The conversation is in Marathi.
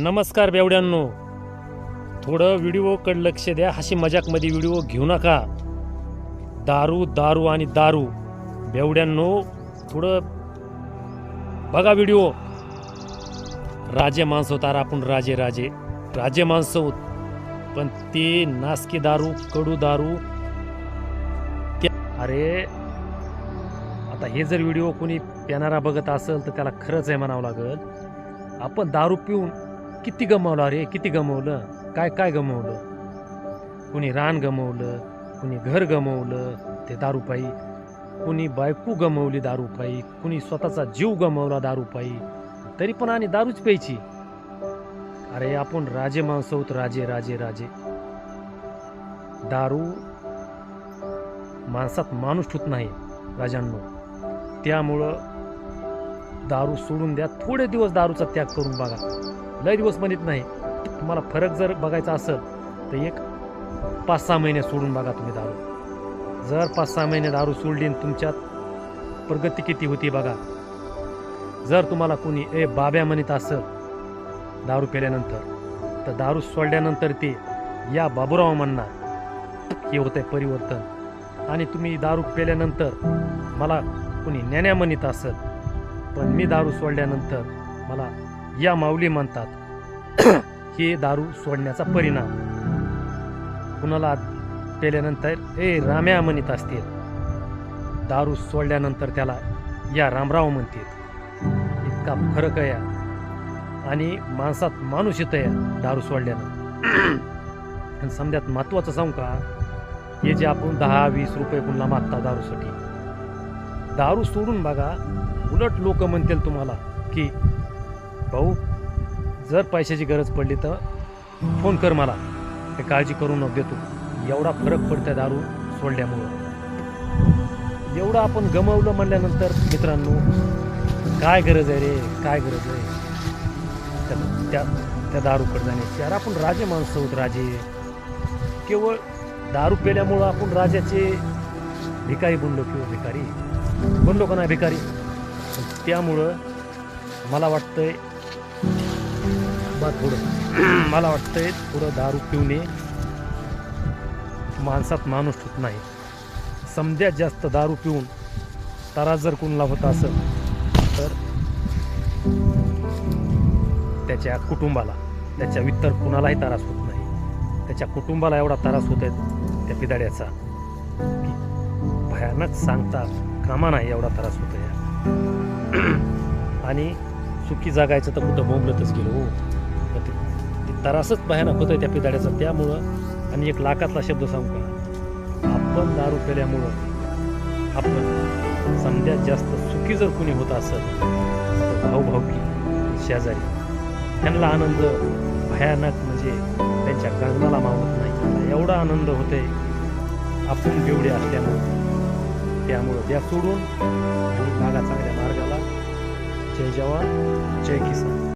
नमस्कार बेवड्यांनो. थोडं व्हिडिओकडे लक्ष द्या. अशी मजाकमध्ये व्हिडिओ घेऊ नका. दारू दारू आणि दारू. बेवड्यांनो थोडं बघा व्हिडिओ. राजे माणसं होतार आपण राजे राजे. राजे माणसं होत पण ते नासकी दारू कडू दारू. त्या अरे आता हे जर व्हिडिओ कोणी पेनारा बघत असेल तर त्याला खरंच आहे म्हणावं लागेल. आपण दारू पिऊन किती गमावलं? अरे किती गमवलं? काय काय गमवलं? कुणी रान गमवलं कुणी घर गमवलं ते दारूपायी कुणी बायको गमवली दारूपायी कुणी स्वतःचा जीव गमावला दारूपायी तरी पण आणि दारूच प्यायची. अरे आपण राजे माणसं आहोत राजे राजे राजे. दारू माणसात माणूस ठुत नाही राजांनो. त्यामुळं दारू सोडून द्या. थोडे दिवस दारूचा त्याग करून बघा. लय दिवस म्हणत नाही. तुम्हाला फरक जर बघायचा असेल तर एक पाच सहा महिने सोडून बघा तुम्ही दारू. जर पाच सहा महिने दारू सोडली तुमच्यात प्रगती किती होती बघा. जर तुम्हाला कोणी ए बाब्या म्हणत असेल दारू पेल्यानंतर तर दारू सोडल्यानंतर ते या बाबूराव म्हणणार हे होतंय परिवर्तन. आणि तुम्ही दारू पेल्यानंतर मला कोणी ज्ञान्या म्हणत असेल पण मी दारू सोडल्यानंतर मला या माऊली म्हणतात. हे दारू सोडण्याचा परिणाम. कुणाला पेल्यानंतर ए राम्या म्हणत असतील. दारू सोडल्यानंतर त्याला या रामराव म्हणतात इतका फरक आहे आणि माणसात माणूस येतं या दारू सोडल्यानं. आणि समजात महत्त्वाचं सांगू का? हे जे आपण दहा वीस रुपये कुणाला मागता दारूसाठी. दारू सोडून बघा उलट लोक म्हणतील तुम्हाला की भाऊ जर पैशाची गरज पडली तर फोन कर मला. हे काळजी करू नको देतो. एवढा फरक पडतंय दारू सोडल्यामुळं. एवढं आपण गमवलं म्हणल्यानंतर मित्रांनो काय गरज आहे रे? काय गरज आहे? त्या- त्या त्या दारूकडे जाण्याची यार आपण राजे माणसं आहोत राजे. केवळ दारू पेल्यामुळं आपण राजाचे भिकारी बनलो किंवा भिकारी? बनलो का नाही भिकारी? त्यामुळं मला वाटतंय बा थोडं मला वाटतंय थोडं दारू पिऊने माणसात माणूस ठुत नाही. समजा जास्त दारू पिऊन त्रास जर कोणाला होत असेल तर त्याच्या कुटुंबाला त्याच्या इतर कुणालाही त्रास होत नाही. त्याच्या कुटुंबाला एवढा त्रास होत आहे त्या पिदाड्याचा. की भयानक सांगता कामा नाही एवढा त्रास होत आहे. आणि सुखी जागायचं तर कुठं बोंबलतच गेलो. हो तर ते ते भयानक होतं आहे त्या पिताड्याचा त्यामुळं आणि एक लाखातला शब्द सांगू का? आपण दारू केल्यामुळं आपण समजात जास्त चुकी जर कुणी होत असेल तर भाऊ शेजारी त्यांना आनंद भयानक म्हणजे त्यांच्या गगनाला मावत नाही. एवढा आनंद होते आपण बेवडे असल्यामुळं. त्यामुळं द्या सोडून आणि बागा चांगल्या मार्गाला. जय जवान जय किसान.